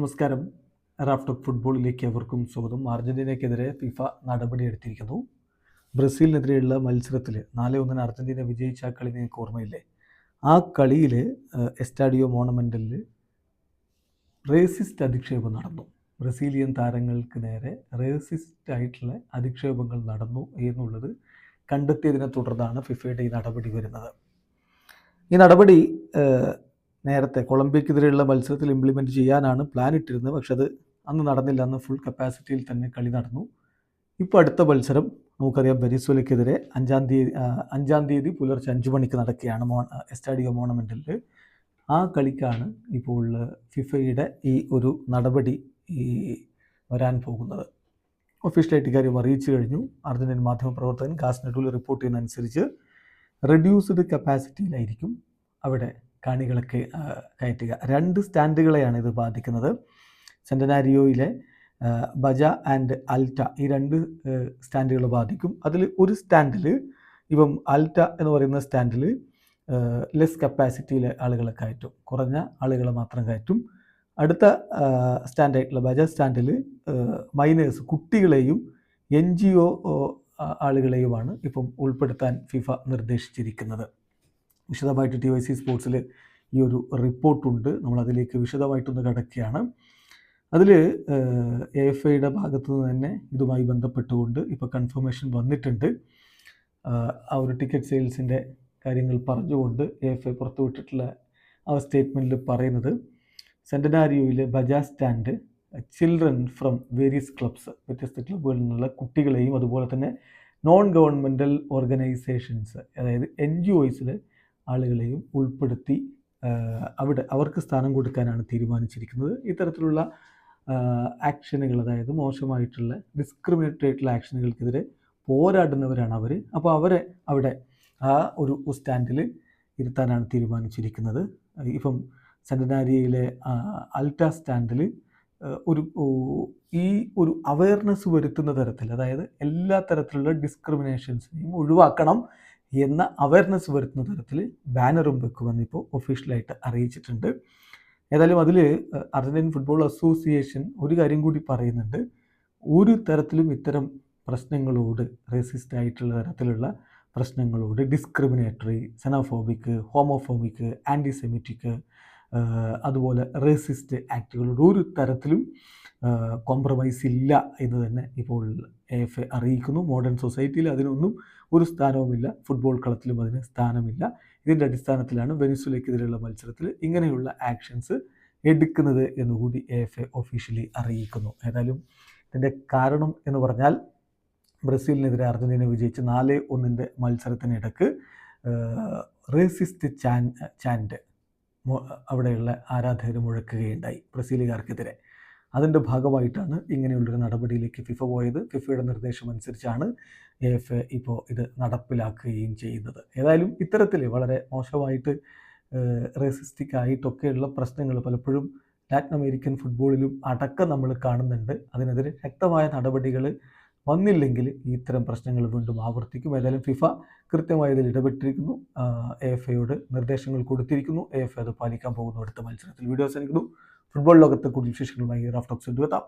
നമസ്കാരം. റാഫ്റ്റർ ഫുട്ബോളിലേക്ക് എവർക്കും സ്വാഗതം. അർജന്റീനയ്ക്കെതിരെ ഫിഫ നടപടിയെടുത്തിരിക്കുന്നു. ബ്രസീലിനെതിരെയുള്ള മത്സരത്തിൽ നാല് ഒന്നിന് അർജന്റീന വിജയിച്ച ആ കളി നിങ്ങൾക്ക് ഓർമ്മയില്ലേ? ആ കളിയിൽ എസ്റ്റാഡിയോ മോണമെന്റലിൽ റേസിസ്റ്റ് അധിക്ഷേപം നടന്നു. ബ്രസീലിയൻ താരങ്ങൾക്ക് നേരെ റേസിസ്റ്റ് ആയിട്ടുള്ള അധിക്ഷേപങ്ങൾ നടന്നു എന്നുള്ളത് കണ്ടെത്തിയതിനെ തുടർന്നാണ് ഫിഫയുടെ ഈ നടപടി വരുന്നത്. ഈ നടപടി നേരത്തെ കൊളംബിയക്കെതിരെയുള്ള മത്സരത്തിൽ ഇംപ്ലിമെന്റ് ചെയ്യാനാണ് പ്ലാൻ ഇട്ടിരുന്നത്. പക്ഷെ അത് അന്ന് നടന്നില്ല. അന്ന് ഫുൾ കപ്പാസിറ്റിയിൽ തന്നെ കളി നടന്നു. ഇപ്പോൾ അടുത്ത മത്സരം നമുക്കറിയാം വെനിസ്വലയ്ക്കെതിരെ അഞ്ചാം തീയതി അഞ്ചാം തീയതി പുലർച്ചെ അഞ്ച് മണിക്ക് നടക്കുകയാണ് മോ എസ്റ്റാഡിയോ മോണമെന്റിൽ ആ കളിക്കാണ് ഇപ്പോൾ ഫിഫയുടെ ഈ ഒരു നടപടി ഈ വരാൻ പോകുന്നത്. ഒഫീഷ്യലായിട്ട് ഇക്കാര്യം അറിയിച്ചു കഴിഞ്ഞു. അർജന്റീൻ മാധ്യമപ്രവർത്തകൻ കാസ് നെഡൂൽ റിപ്പോർട്ട് ചെയ്യുന്നതനുസരിച്ച് റെഡ്യൂസ്ഡ് കപ്പാസിറ്റിയിലായിരിക്കും അവിടെ കാണികളൊക്കെ കയറ്റുക. രണ്ട് സ്റ്റാൻഡുകളെയാണ് ഇത് ബാധിക്കുന്നത്. സെന്റനാരിയോയിലെ ബജ ആൻഡ് അൽറ്റ ഈ രണ്ട് സ്റ്റാൻഡുകൾ ബാധിക്കും. അതിൽ ഒരു സ്റ്റാൻഡിൽ ഇപ്പം അൽറ്റ എന്ന് പറയുന്ന സ്റ്റാൻഡിൽ ലെസ് കപ്പാസിറ്റിയിലെ ആളുകളെ കയറ്റും. കുറഞ്ഞ ആളുകളെ മാത്രം കയറ്റും. അടുത്ത സ്റ്റാൻഡായിട്ടുള്ള ബജ സ്റ്റാൻഡിൽ മൈനേഴ്സ് കുട്ടികളെയും എൻ ജി ഒ ആളുകളെയുമാണ് ഇപ്പം ഉൾപ്പെടുത്താൻ ഫിഫ നിർദ്ദേശിച്ചിരിക്കുന്നത്. വിശദമായിട്ട് ടി വൈ സി സ്പോർട്സിൽ ഈ ഒരു റിപ്പോർട്ടുണ്ട്. നമ്മൾ അതിലേക്ക് വിശദമായിട്ടൊന്ന് കിടക്കുകയാണ്. അതിൽ എ എഫ് ഐയുടെ ഭാഗത്തു നിന്ന് തന്നെ ഇതുമായി ബന്ധപ്പെട്ടുകൊണ്ട് ഇപ്പോൾ കൺഫർമേഷൻ വന്നിട്ടുണ്ട്. ആ ഒരു ടിക്കറ്റ് സെയിൽസിന്റെ കാര്യങ്ങൾ പറഞ്ഞുകൊണ്ട് എ എഫ് ഐ പുറത്തുവിട്ടിട്ടുള്ള ആ സ്റ്റേറ്റ്മെന്റിൽ പറയുന്നത് സെന്റനാരിയോയിലെ Bajaj stand children from various clubs വ്യത്യസ്ത ക്ലബ്ബുകളിൽ നിന്നുള്ള കുട്ടികളെയും അതുപോലെ തന്നെ നോൺ ഗവൺമെന്റൽ ഓർഗനൈസേഷൻസ് അതായത് എൻ ജി ഒസിലെ ആളുകളെയും ഉൾപ്പെടുത്തി അവിടെ അവർക്ക് സ്ഥാനം കൊടുക്കാനാണ് തീരുമാനിച്ചിരിക്കുന്നത്. ഇത്തരത്തിലുള്ള ആക്ഷനുകൾ അതായത് മോശമായിട്ടുള്ള ഡിസ്ക്രിമിനേറ്റഡ് ആയിട്ടുള്ള ആക്ഷനുകൾക്കെതിരെ പോരാടുന്നവരാണ് അവർ അപ്പോൾ അവരെ അവിടെ ആ ഒരു സ്റ്റാൻഡിൽ ഇരുത്താനാണ് തീരുമാനിച്ചിരിക്കുന്നത്. ഇപ്പം സെന്റനാരിയയിലെ അൾട്ട സ്റ്റാൻഡിൽ ഒരു ഈ ഒരു അവയർനെസ് വരുത്തുന്ന തരത്തിൽ അതായത് എല്ലാ തരത്തിലുള്ള ഡിസ്ക്രിമിനേഷൻസിനെയും ഒഴിവാക്കണം. എന്ന അവയർനെസ് വരുത്തുന്ന തരത്തിൽ ബാനറും വെക്കുമെന്ന് ഇപ്പോൾ ഒഫീഷ്യലായിട്ട് അറിയിച്ചിട്ടുണ്ട്. ഏതായാലും അതിൽ അർജന്റീൻ ഫുട്ബോൾ അസോസിയേഷൻ ഒരു കാര്യം കൂടി പറയുന്നുണ്ട്. ഒരു തരത്തിലും ഇത്തരം പ്രശ്നങ്ങളോട് റേസിസ്റ്റ് ആയിട്ടുള്ള തരത്തിലുള്ള പ്രശ്നങ്ങളോട് ഡിസ്ക്രിമിനേറ്ററി സെനോഫോബിക് ഹോമോഫോബിക് ആന്റിസെമിറ്റിക് അതുപോലെ റേസിസ്റ്റ് ആക്ടുകളോട് ഒരു തരത്തിലും കോംപ്രമൈസ് ഇല്ല എന്ന് തന്നെ ഇപ്പോൾ എഫ് എ അറിയിക്കുന്നു. മോഡേൺ സൊസൈറ്റിയിൽ അതിനൊന്നും ഒരു സ്ഥാനവുമില്ല. ഫുട്ബോൾ കളത്തിലും അതിന് സ്ഥാനമില്ല. ഇതിന്റെ അടിസ്ഥാനത്തിലാണ് വെനിസുലയ്ക്കെതിരെയുള്ള മത്സരത്തിൽ ഇങ്ങനെയുള്ള ആക്ഷൻസ് എടുക്കുന്നത് എന്നുകൂടി എഫ് എ ഒഫീഷ്യലി അറിയിക്കുന്നു. ഏതായാലും ഇതിന്റെ കാരണം എന്ന് പറഞ്ഞാൽ ബ്രസീലിനെതിരെ അർജന്റീന വിജയിച്ച് നാല് ഒന്നിന്റെ മത്സരത്തിനിടക്ക് റേസിസ്റ്റ് ചാൻ ചാൻഡ് അവിടെയുള്ള ആരാധകർ മുഴക്കുകയുണ്ടായി ബ്രസീലുകാർക്കെതിരെ. അതിന്റെ ഭാഗമായിട്ടാണ് ഇങ്ങനെയുള്ളൊരു നടപടിയിലേക്ക് ഫിഫ പോയത്. ഫിഫയുടെ നിർദ്ദേശം അനുസരിച്ചാണ് എ എഫ് എ ഇപ്പോൾ ഇത് നടപ്പിലാക്കുകയും ചെയ്യുന്നത്. ഏതായാലും ഇത്തരത്തിൽ വളരെ മോശമായിട്ട് റേസിസ്റ്റിക് ആയിട്ടൊക്കെയുള്ള പ്രശ്നങ്ങൾ പലപ്പോഴും ലാറ്റിൻ അമേരിക്കൻ ഫുട്ബോളിലും അടക്കം നമ്മൾ കാണുന്നുണ്ട്. അതിനെതിരെ ശക്തമായ നടപടികൾ വന്നില്ലെങ്കിൽ ഇത്തരം പ്രശ്നങ്ങൾ വീണ്ടും ആവർത്തിക്കും. ഏതായാലും ഫിഫ കൃത്യമായി ഇതിൽ ഇടപെട്ടിരിക്കുന്നു. എ എഫ് എയോട് നിർദ്ദേശങ്ങൾ കൊടുത്തിരിക്കുന്നു. എ എഫ് എ അത് പാലിക്കാൻ പോകുന്നു അടുത്ത മത്സരത്തിൽ. വീഡിയോ അവസാനിക്കുന്നു. ഫുട്ബോൾ ലോകത്തെ കൂടുതൽ വിശേഷങ്ങളുമായി റാഫ്റ്റോക്സ് എത്താം.